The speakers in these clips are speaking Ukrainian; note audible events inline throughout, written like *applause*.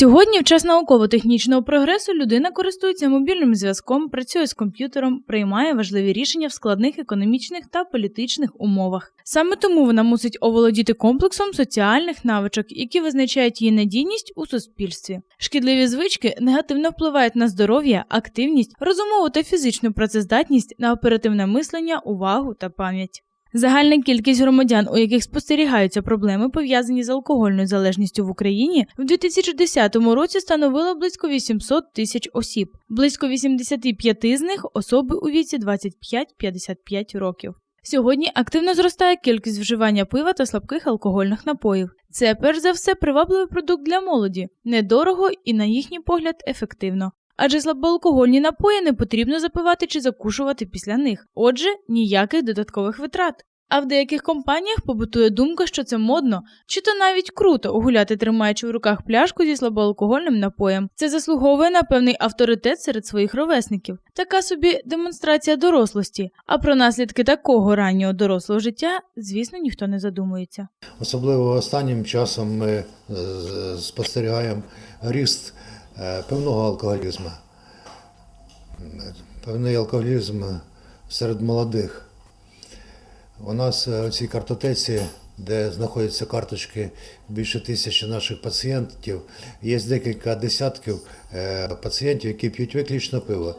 Сьогодні, в час науково-технічного прогресу, людина користується мобільним зв'язком, працює з комп'ютером, приймає важливі рішення в складних економічних та політичних умовах. Саме тому вона мусить оволодіти комплексом соціальних навичок, які визначають її надійність у суспільстві. Шкідливі звички негативно впливають на здоров'я, активність, розумову та фізичну працездатність, на оперативне мислення, увагу та пам'ять. Загальна кількість громадян, у яких спостерігаються проблеми, пов'язані з алкогольною залежністю в Україні, в 2010 році становила близько 800 тисяч осіб. Близько 85 з них особи у віці 25-55 років. Сьогодні активно зростає кількість вживання пива та слабких алкогольних напоїв. Це перш за все привабливий продукт для молоді, недорого і, на їхній погляд, ефективно адже слабоалкогольні напої не потрібно запивати чи закушувати після них. Отже, ніяких додаткових витрат. А в деяких компаніях побутує думка, що це модно, чи то навіть круто гуляти, тримаючи в руках пляшку зі слабоалкогольним напоєм. Це заслуговує на певний авторитет серед своїх ровесників. Така собі демонстрація дорослості. А про наслідки такого раннього дорослого життя, звісно, ніхто не задумується. Особливо останнім часом ми е, спостерігаємо ріст певного алкоголізму. Певний алкоголізм серед молодих. У нас е, в цій картотеці, де знаходяться карточки більше тисячі наших пацієнтів, є декілька десятків е, пацієнтів, які п'ють виключно пиво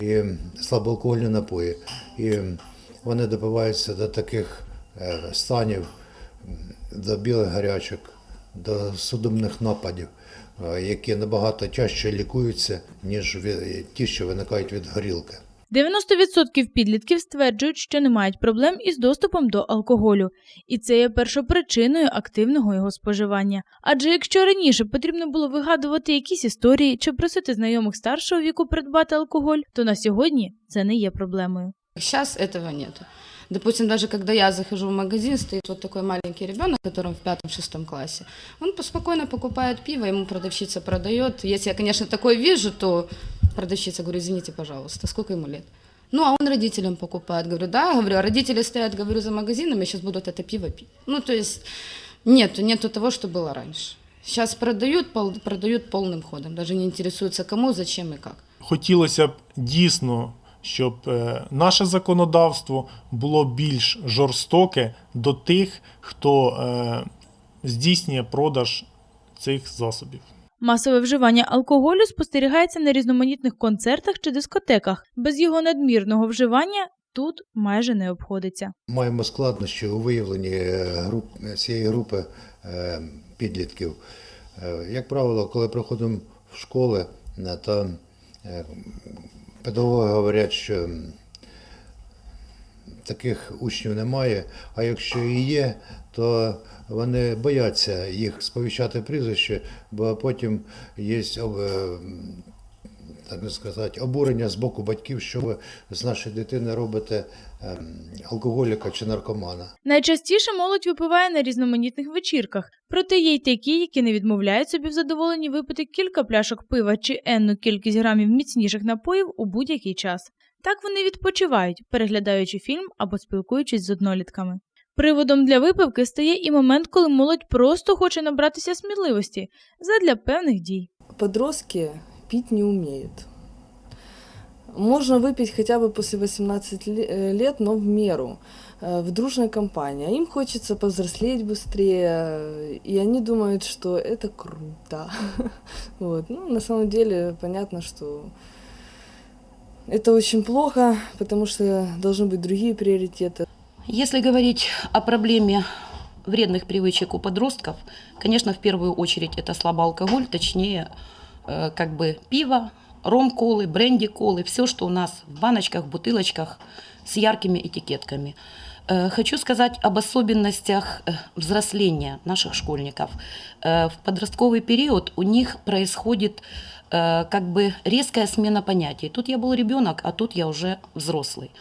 і слабоалкогольні напої. І вони допиваються до таких е, станів, до білих гарячок, до судомних нападів, які набагато тяжче лікуються, ніж ті, що виникають від горілки. 90% підлітків стверджують, що не мають проблем із доступом до алкоголю, і це є першопричиною активного його споживання. Адже якщо раніше потрібно було вигадувати якісь історії чи просити знайомих старшого віку придбати алкоголь, то на сьогодні це не є проблемою. Сейчас этого нет. Допустим, даже когда я захожу в магазин, стоит вот такой маленький ребенок, которому в пятом-шестом классе. Он спокойно покупает пиво, ему продавщица продает. Если я, конечно, такое вижу, то продавщица говорю, извините, пожалуйста, сколько ему лет? Ну, а он родителям покупает. Говорю, да, говорю, а родители стоят, говорю, за магазином и сейчас будут это пиво пить. Ну, то есть нету, нету того, что было раньше. Сейчас продают, продают полным ходом, даже не интересуются кому, зачем и как. Хотілося б дійсно, щоб е, наше законодавство було більш жорстоке до тих, хто е, здійснює продаж цих засобів. Масове вживання алкоголю спостерігається на різноманітних концертах чи дискотеках. Без його надмірного вживання тут майже не обходиться. Маємо складнощі у виявленні е, груп цієї групи підлітків. Як правило, коли приходимо в школи, то педагоги говорять, що таких учнів немає, а якщо і є, то вони бояться їх сповіщати прізвище, бо потім є е, так би сказати, обурення з боку батьків, що ви з нашої дитини робите ем, алкоголіка чи наркомана. Найчастіше молодь випиває на різноманітних вечірках, проте є й такі, які не відмовляють собі в задоволенні випити кілька пляшок пива чи енну кількість грамів міцніших напоїв у будь-який час. Так вони відпочивають, переглядаючи фільм або спілкуючись з однолітками. Приводом для випивки стає і момент, коли молодь просто хоче набратися сміливості задля певних дій. Подростки пить не умеют. Можно выпить хотя бы после 18 лет, но в меру, э, в дружной компании. Им хочется повзрослеть быстрее, и они думают, что это круто. *laughs* Вот. Ну, на самом деле понятно, что это очень плохо, потому что должны быть другие приоритеты. Если говорить о проблеме вредных привычек у подростков, конечно, в первую очередь это слабый алкоголь, точнее, э, как бы пиво, ром-колы, бренди-колы, все, что у нас в баночках, бутылочках с яркими этикетками. Э, хочу сказать об особенностях э, взросления наших школьников. В подростковый период у них происходит как бы резкая смена понятий. Тут я был ребенок, а тут я уже взрослый.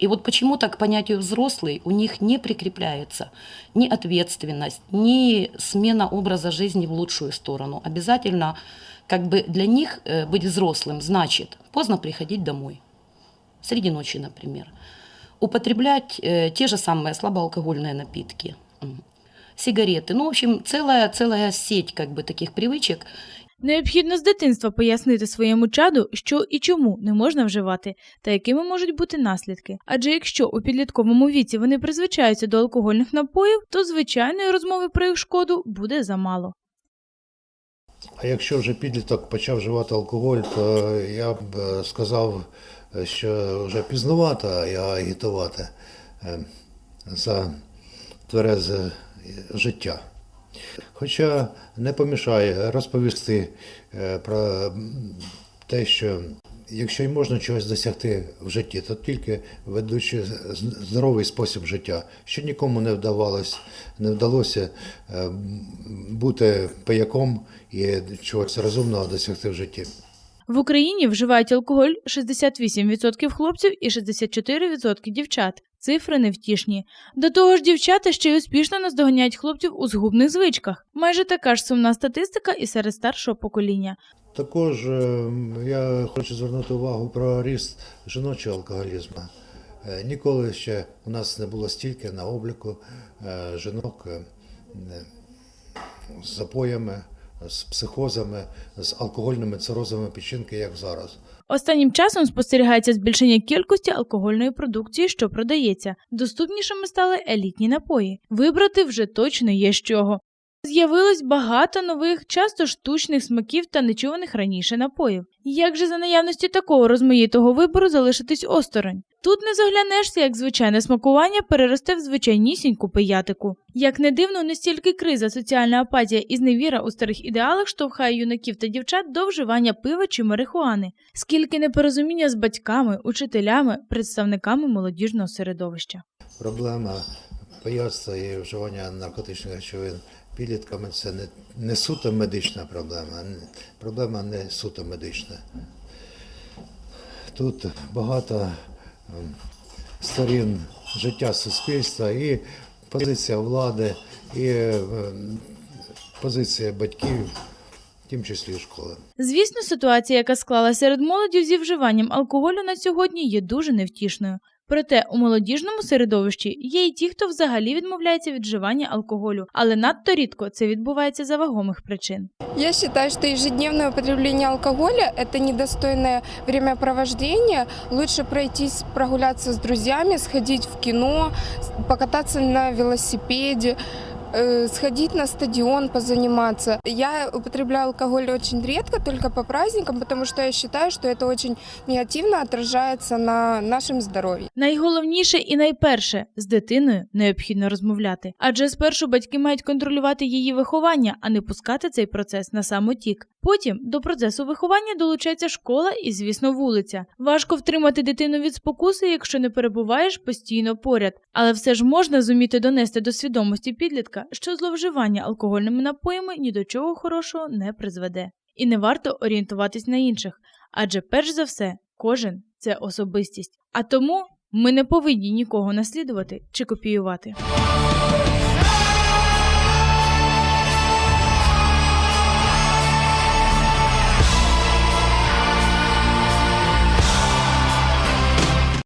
И вот почему-то к понятию взрослый у них не прикрепляется ни ответственность, ни смена образа жизни в лучшую сторону. Обязательно как бы для них э, быть взрослым значит поздно приходить домой, среди ночи, например, употреблять э, те же самые слабоалкогольные напитки, сигареты. Ну, в общем, целая, целая сеть как бы таких привычек. Необхідно з дитинства пояснити своєму чаду, що і чому не можна вживати, та якими можуть бути наслідки. Адже якщо у підлітковому віці вони призвичаються до алкогольних напоїв, то звичайної розмови про їх шкоду буде замало. А якщо вже підліток почав вживати алкоголь, то я б е, сказав, е, що вже пізнувато і агітувати е, за тверезе життя. Хоча не помішає розповісти е, про те, що якщо й можна чогось досягти в житті, то тільки ведучи здоровий спосіб життя, що нікому не вдавалось, не вдалося е, бути пияком і чогось розумного досягти в житті. В Україні вживають алкоголь 68% хлопців і 64% дівчат. Цифри невтішні. До того ж, дівчата ще й успішно наздоганяють хлопців у згубних звичках. Майже така ж сумна статистика і серед старшого покоління. Також е, я хочу звернути увагу про ріст жіночого алкоголізму. Е, Ніколи ще у нас не було стільки на обліку е, жінок з запоями, з психозами, з алкогольними цирозами печінки, як зараз. Останнім часом спостерігається збільшення кількості алкогольної продукції, що продається. Доступнішими стали елітні напої. Вибрати вже точно є з чого. З'явилось багато нових, часто штучних смаків та нечуваних раніше напоїв. Як же за наявності такого розмаїтого вибору залишитись осторонь? Тут не заглянешся, як звичайне смакування переросте в звичайнісіньку пиятику. Як не дивно, не стільки криза, соціальна апатія і зневіра у старих ідеалах штовхає юнаків та дівчат до вживання пива чи марихуани, скільки непорозуміння з батьками, учителями, представниками молодіжного середовища. Проблема пияцтва і вживання наркотичних речовин підлітками це не, не суто медична проблема. Проблема не суто медична. Тут багато сторін життя суспільства і позиція влади, і ем, позиція батьків, в тім числі школи. Звісно, ситуація, яка склалася серед молоді зі вживанням алкоголю на сьогодні, є дуже невтішною. Проте у молодіжному середовищі є й ті, хто взагалі відмовляється від вживання алкоголю, але надто рідко це відбувається за вагомих причин. Я вважаю, що ежедневне употребление алкоголя – це недостойне времяпровождение. Лучше пройтись, прогулятися з друзями, сходити в кіно, покататися на велосипеде, э, сходить на стадион, позаниматься. Я употребляю алкоголь очень редко, только по праздникам, потому что я считаю, что это очень негативно отражается на нашем здоровье. Найголовніше і найперше з дитиною необхідно розмовляти, адже спершу батьки мають контролювати її виховання, а не пускати цей процес на самотік. Потім до процесу виховання долучається школа і, звісно, вулиця. Важко втримати дитину від спокуси, якщо не перебуваєш постійно поряд, але все ж можна зуміти донести до свідомості підлітка, що зловживання алкогольними напоями ні до чого хорошого не призведе. І не варто орієнтуватись на інших, адже перш за все кожен це особистість. А тому ми не повинні нікого наслідувати чи копіювати.